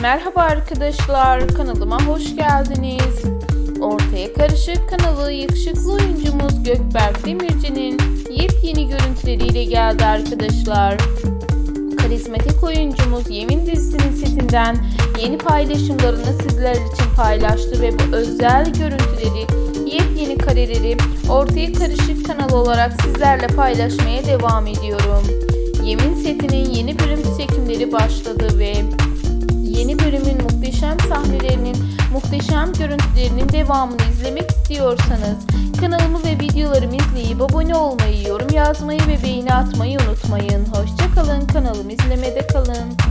Merhaba arkadaşlar, kanalıma hoş geldiniz. Ortaya Karışık kanalı yakışıklı oyuncumuz Gökberk Demirci'nin yepyeni görüntüleriyle geldi arkadaşlar. Karizmatik oyuncumuz Yemin dizisinin setinden yeni paylaşımlarını sizler için paylaştı ve bu özel görüntüleri, yepyeni kareleri Ortaya Karışık kanalı olarak sizlerle paylaşmaya devam ediyorum. Yemin setinin yeni bölüm çekimleri başladı ve yeni bölümün muhteşem sahnelerinin, muhteşem görüntülerinin devamını izlemek istiyorsanız kanalımı ve videolarımı izleyip abone olmayı, yorum yazmayı ve beğeni atmayı unutmayın. Hoşçakalın, kanalımı izlemede kalın.